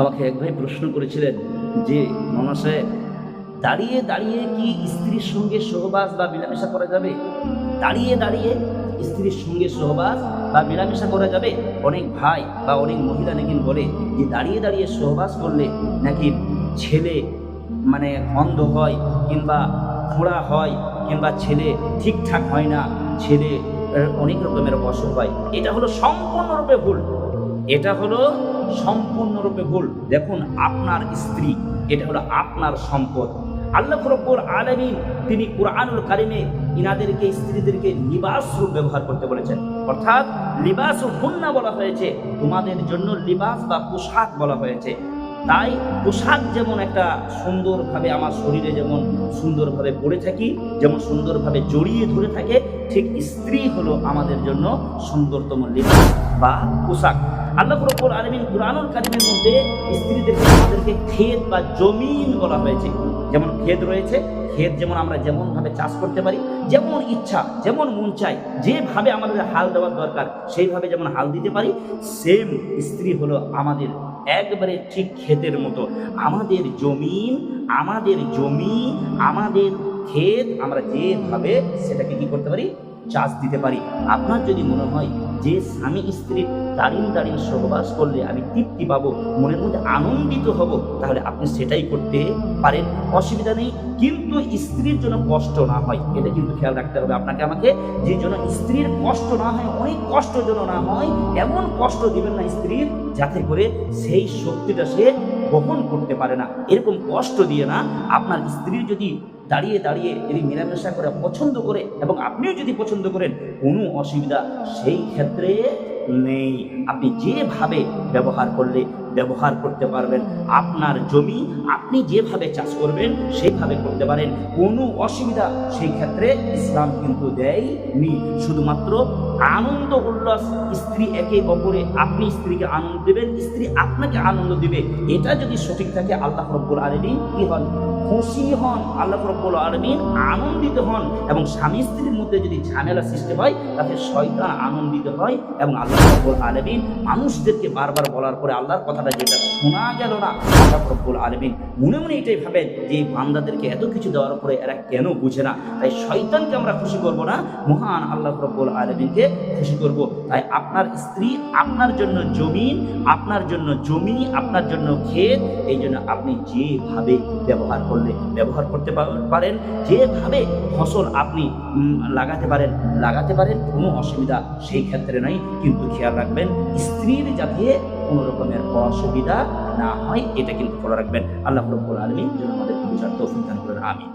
আমাকে এক ভাই প্রশ্ন করেছিলেন যে, মামা দাঁড়িয়ে দাঁড়িয়ে কি স্ত্রীর সঙ্গে সহবাস বা মেলামেশা করা যাবে? দাঁড়িয়ে দাঁড়িয়ে স্ত্রীর সঙ্গে সহবাস বা মেলামেশা করা যাবে? অনেক ভাই বা অনেক মহিলা নাকি বলে যে, দাঁড়িয়ে দাঁড়িয়ে সহবাস করলে নাকি ছেলে মানে অন্ধ হয় কিংবা খোঁড়া হয় কিংবা ছেলে ঠিকঠাক হয় না, ছেলে অনেক রকমের অসুখ হয়। এটা হলো সম্পূর্ণরূপে ভুল। এটা হলো সম্পূর্ণরূপে ভুল। দেখুন, আপনার স্ত্রী, এটা হলো আপনার সম্পদ। আল্লাহ রব্বুল আলামিন তিনি কোরআনুল কারিমে ইনাদেরকে, স্ত্রীদেরকে লিবাস রূপ ব্যবহার করতে বলেছেন। অর্থাৎ লিবাস হুন্না বলা হয়েছে, তোমাদের জন্য লিবাস বা পোশাক বলা হয়েছে। তাই পোশাক যেমন একটা সুন্দরভাবে আমার শরীরে যেমন সুন্দরভাবে পড়ে থাকি, যেমন সুন্দরভাবে জড়িয়ে ধরে থাকে, ঠিক স্ত্রী হলো আমাদের জন্য সুন্দরতম লিবাস বা পোশাক। আল্লাহ রব্বুল আলামিন কুরআনুল কারিমের মধ্যে স্ত্রীদেরকে আমাদেরকে ক্ষেত বা জমিন বলা হয়েছে। যেমন ক্ষেত রয়েছে, ক্ষেত যেমন আমরা যেমনভাবে চাষ করতে পারি, যেমন ইচ্ছা, যেমন মন চাই যেভাবে আমাদের হাল দেওয়ার দরকার, সেইভাবে যেমন হাল দিতে পারি সেম স্ত্রী হলো আমাদের একবারে ঠিক ক্ষেতের মতো। আমাদের জমিন, আমাদের জমি, আমাদের ক্ষেত, আমরা যেভাবে সেটাকে কি করতে পারি? চাষ দিতে পারি। আপনার যদি মনে হয় যে স্বামী স্ত্রীর দাঁড়িয়ে দাঁড়িয়ে সহবাস করলে আমি তৃপ্তি পাবো, মনের মধ্যে আনন্দিত হব, তাহলে আপনি সেটাই করতে পারেন। অসুবিধা নেই, কিন্তু স্ত্রীর জন্য কষ্ট না হয়, এটা কিন্তু খেয়াল রাখতে হবে। আপনাকে আমাকে যে জন্য স্ত্রীর কষ্ট না হয়, অনেক কষ্ট যেন না হয়, এমন কষ্ট দিবেন না স্ত্রীর যাতে করে সেই শক্তিটা সে বহন করতে পারে না। এরকম কষ্ট দিয়ে না আপনার স্ত্রীর যদি দাঁড়িয়ে দাঁড়িয়ে যদি মেলামেশা করে পছন্দ করে এবং আপনিও যদি পছন্দ করেন, কোনো অসুবিধা সেই ক্ষেত্রে নেই। আপনি যেভাবে ব্যবহার করলে ব্যবহার করতে পারবেন। আপনার জমি আপনি যেভাবে চাষ করবেন সেইভাবে করতে পারেন। কোনো অসুবিধা সেই ক্ষেত্রে ইসলাম কিন্তু দেয়নি। শুধুমাত্র আনন্দ উল্লাস, স্ত্রী একে অপরে, আপনি স্ত্রীকে আনন্দ দেবেন, স্ত্রী আপনাকে আনন্দ দিবে। এটা যদি সঠিক থাকে, আল্লাহ রব্বুল আলমিন কি হন? খুশি হন, আল্লাহ রব্বুল আলমিন আনন্দিত হন এবং স্বামী স্ত্রীর মধ্যে যদি ঝামেলা সৃষ্টি হয়, তাতে শয়তান আনন্দিত হয় এবং আল্লাহ রব্বুল আলমিন মানুষদেরকে বারবার বলার পরে আল্লাহর কথাটা যেটা শোনা গেল না, আল্লাহ রব্বুল আলমিন মনে মনে এটাই ভাবেন যে বান্দাদেরকে এত কিছু দেওয়ার পরে এরা কেন বুঝে না? তাই শয়তানকে আমরা খুশি করব না, মহান আল্লাহ রব্বুল আলমিনকে খুশি করব। তাই আপনার স্ত্রী আপনার জন্য জমিন, আপনার জন্য জমি, আপনার জন্য ক্ষেত, এই জন্য আপনি যেভাবে ব্যবহার করলে, ব্যবহার করতে পারেন, যেভাবে ফসল আপনি লাগাতে পারেন লাগাতে পারেন, কোনো অসুবিধা সেই ক্ষেত্রে নয়। কিন্তু খেয়াল রাখবেন, স্ত্রীর যাতে কোনো রকমের অসুবিধা না হয়, এটা কিন্তু ফলো রাখবেন। আল্লাহ রব্বুল আলমী যেন আমাদের বুঝার তৌফিক দান করেন আমি